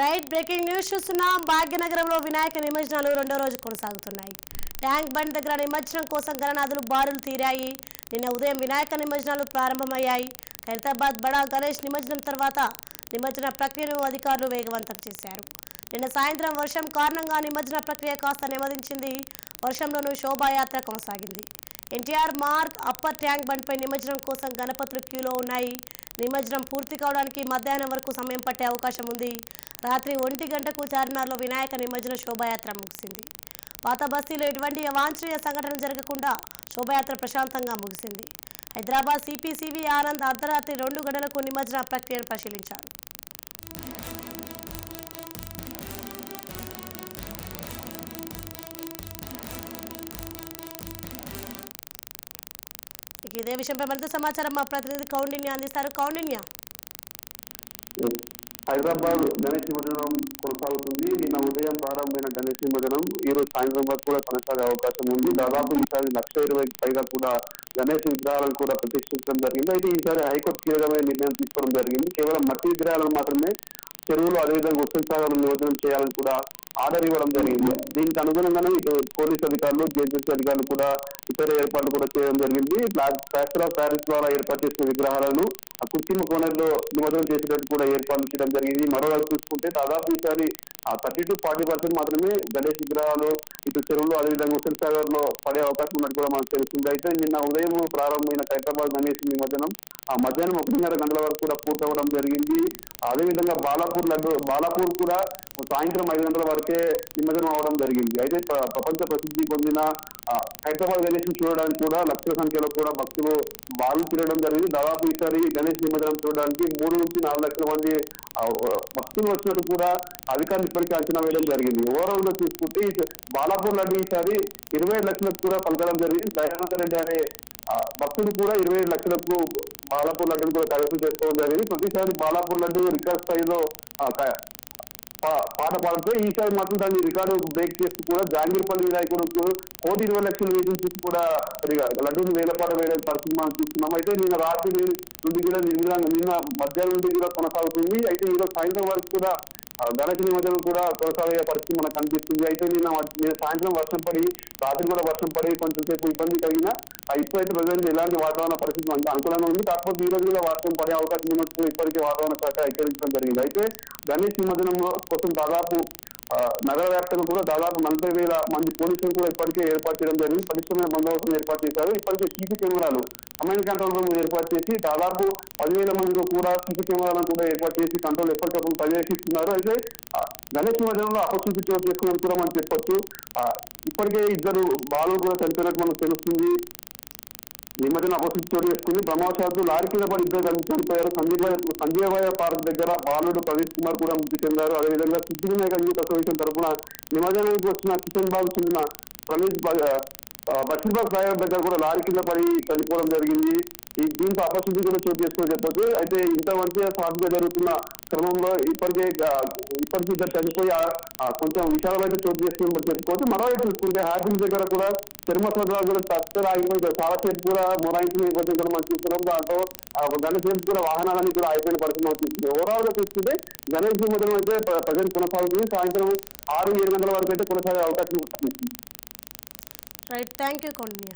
Right breaking news చూస్తున్నాం. భాగ్యనగరంలో వినాయక నిమజ్జనాలు రెండో రోజు కొనసాగుతున్నాయి. ట్యాంక్ బండ్ దగ్గర నిమజ్జనం కోసం గణనాథులు బారులు తీరాయి. నిన్న ఉదయం వినాయక నిమజ్జనాలు ప్రారంభమయ్యాయి. హైదరాబాద్ బడా గణేష్ నిమజ్జనం తర్వాత నిమజ్జన ప్రక్రియను అధికారులు వేగవంతం చేశారు. నిన్న సాయంత్రం వర్షం కారణంగా నిమజ్జన ప్రక్రియ కాస్త నెమ్మదించింది వర్షంలోనూ శోభాయాత్ర కొనసాగింది. ఎన్టీఆర్ మార్క్ అప్పర్ ట్యాంక్ బండ్పై నిమజ్జనం కోసం గణపతులు క్యూలో ఉన్నాయి. నిమజ్జనం పూర్తి కావడానికి మధ్యాహ్నం వరకు సమయం పట్టే అవకాశం ఉంది. రాత్రి ఒంటి గంటకు చార్మినార్లో వినాయక నిమజ్జన శోభాయాత్ర ముగిసింది. పాత బస్తీలో ఎటువంటి అవాంఛనీయ సంఘటన జరగకుండా శోభాయాత్ర ప్రశాంతంగా ముగిసింది. హైదరాబాద్ సిపిసివి ఆనంద్ అర్ధరాత్రి రెండు గంటలకు నిమజ్జన ప్రక్రియను పరిశీలించారు. ఇదే విషయంపై మరింత సమాచారం మా ప్రతినిధి కౌండిన్య అందిస్తారు. కౌండిన్య. హైదరాబాద్ గణేష్ నిమజ్జనం కొనసాగుతుంది. నిన్న ఉదయం ప్రారంభమైన గణేష్ నిమజ్జనం ఈ రోజు సాయంత్రం వరకు కూడా కొనసాగే అవకాశం ఉంది. దాదాపు ఈసారి లక్ష ఇరవై పైగా కూడా గణేష్ విగ్రహాలను కూడా ప్రతిష్ఠించడం జరిగింది. అయితే ఈసారి హైకోర్టు కీలకమైన నిర్ణయం తీసుకోవడం జరిగింది. కేవలం మట్టి విగ్రహాలను మాత్రమే చెరువులు అదేవిధంగా ఉత్సవ సాగరం నిమజ్జనం చేయాలని కూడా ఆర్డర్ ఇవ్వడం జరిగింది. దీనికి అనుగుణంగానే ఇప్పుడు పోలీస్ అధికారులు జేజెస్ అధికారులు కూడా ఇతర ఏర్పాట్లు కూడా చేయడం జరిగింది. ప్లాస్టర్ ఆఫ్ ప్యారిస్ ద్వారా ఏర్పాటు చేసిన విగ్రహాలను ఆ కృత్రిమ కోణంలో నిమజ్జనం చేసేటట్టు కూడా ఏర్పాట్లు చేయడం జరిగింది. మరోవైపు చూసుకుంటే దాదాపు ఈసారి ఆ థర్టీ టు ఫార్టీ పర్సెంట్ మాత్రమే గణేష్ విగ్రహాలు ఇటు చెరువులు అదేవిధంగా ఉసిరి సాగర్లో పడే అవకాశం ఉన్నట్టు కూడా మనకు తెలుస్తుంది. అయితే నిన్న ఉదయం ప్రారంభమైన హైదరాబాద్ గణేష్ నిమజ్జనం. ఆ మధ్యాహ్నం ఒకటిన్నర గంటల వరకు కూడా పూర్తవడం జరిగింది. అదేవిధంగా బాలాపూర్ లడ్డు బాలాపూర్ కూడా సాయంత్రం ఐదు గంటల వరకే నిమజ్జనం అవడం జరిగింది. అయితే ప్ర- ప్రపంచ ప్రసిద్ధి పొందిన హైదరాబాద్ గణేష్ చూడడానికి కూడా లక్షల సంఖ్యలో కూడా భక్తులు వాళ్ళు తిరగడం జరిగింది. దాదాపు ఈసారి గణేష్ నిమజ్జనం చూడడానికి మూడు నుంచి నాలుగు లక్షల మంది భక్తులు వచ్చినట్టు కూడా అధికారులు ఇప్పటికీ అంచనా వేయడం జరిగింది. ఓవరాల్గా చూసుకుంటే బాలాపూర్ లడ్డు ఈసారి ఇరవై ఐదు లక్షలకు కూడా పలకడం జరిగింది. దయానంద రెడ్డి అనే భక్తుడు కూడా ఇరవై ఐదు లక్షలకు బాలాపూర్ లడ్డు కూడా కైవసం చేసుకోవడం జరిగింది. ప్రతిసారి బాలాపూర్ లడ్డు రికార్డ్ స్థాయిలో పాట పాడుతూ ఈసారి మాత్రం దాన్ని రికార్డు బ్రేక్ చేస్తూ కూడా జాంగీర్పల్లి వినాయకుడు కోటి ఇరవై లక్షలు వేధించి కూడా లడ్డూని వేలపాట వేయడం పరిస్థితి మనం చూస్తున్నాం. అయితే నిన్న రాత్రి నుండి కూడా నిన్న నిన్న మధ్యాహ్నం నుండి కూడా కొనసాగుతుంది. అయితే ఈరోజు సాయంత్రం వరకు కూడా ఆ, గణేష్ నిమజ్జనం కూడా కొనసాగే పరిస్థితి మనకు కనిపిస్తుంది. అయితే నిన్న సాయంత్రం వర్షం పడి రాత్రి కూడా వర్షం పడి కొంచెం సేపు ఇబ్బంది కలిగిన ఇప్పుడైతే ప్రజెంట్ ఎలాంటి వాతావరణ పరిస్థితి మనకు అనుకూలంగా ఉంది. కాకపోతే ఈ రోజు కూడా వర్షం పడే అవకాశం ఉన్నట్టు ఇప్పటికే వాతావరణ శాఖ హెచ్చరించడం జరిగింది. అయితే గణేష్ నిమజ్జనం కోసం దాదాపు నగర వ్యాప్తంగా కూడా దాదాపు నలభై వేల మంది పోలీసులు కూడా ఇప్పటికే ఏర్పాటు చేయడం జరిగింది. పరిశ్రమ బందోబస్తును ఏర్పాటు చేశారు. ఇప్పటికే సీసీ కెమెరాలు కమాండ్ కంట్రోల్ రూమ్ ఏర్పాటు చేసి దాదాపు పదివేల మందిలో కూడా సీసీ కెమెరాలను కూడా ఏర్పాటు చేసి కంట్రోల్ ఎప్పటికప్పుడు పర్యవేక్షిస్తున్నారు. అయితే గణేష్ నిమజ్జనంలో అపశృతి చోటు చేసుకున్నట్టు కూడా మనం చెప్పొచ్చు. ఇప్పటికే ఇద్దరు బాలు కూడా చనిపోయినట్టు మనకు తెలుస్తుంది. నిమజ్జన అపశుద్ధి చోటు చేసుకుంది ప్రమాదశాత్తు లారీ కింద పడి ఇద్దరు కలిసి చనిపోయారు. సంజీవ సంజీవయ్య పార్క్ దగ్గర బాలుడు ప్రదీప్ కుమార్ కూడా మృతి చెందారు. అదేవిధంగా సిద్ధి వినాయక యూత్ అసోసియేషన్ తరఫున నిమజ్జనానికి వచ్చిన కిషన్ బాబు చెందిన ప్రవీణ్ బషీర్బాబ్ సాగర్ దగ్గర కూడా లారీ కింద పడి చనిపోవడం జరిగింది. ఈ దీంతో అపశుద్ధి కూడా చోటు చేసుకుని చెప్పొచ్చు. అయితే ఇంత మంచిగా సాఫీగా జరుగుతున్న క్రమంలో ఇప్పటికే ఇప్పటికీ ఇద్దరు చనిపోయి కొంచెం విషయాలు కొంచెం చోటు చేసుకుని చెప్పుకోవచ్చు. మరోవైపు చూసుకుంటే హ్యాపీ దగ్గర కూడా తిరుమల కూడా తక్కువ ఆగిపోయింది చాలా సేపు కూడా మొరాయించిన నేపథ్యం కూడా మనం చూస్తున్నాం దాంతో గణేష్ సేపు కూడా వాహనాలన్నీ కూడా ఆగిపోయిన పరిస్థితి మనం చూస్తుంది ఓవరాల్గా చూస్తుంటే గణేష్ నిమజ్జనం అయితే ప్రజెంట్ కొనసాగుతుంది. సాయంత్రం ఆరు ఏడు గంటల వరకు అయితే కొనసాగే అవకాశం ఉంటుంది రైట్. Thank you Kaundinya.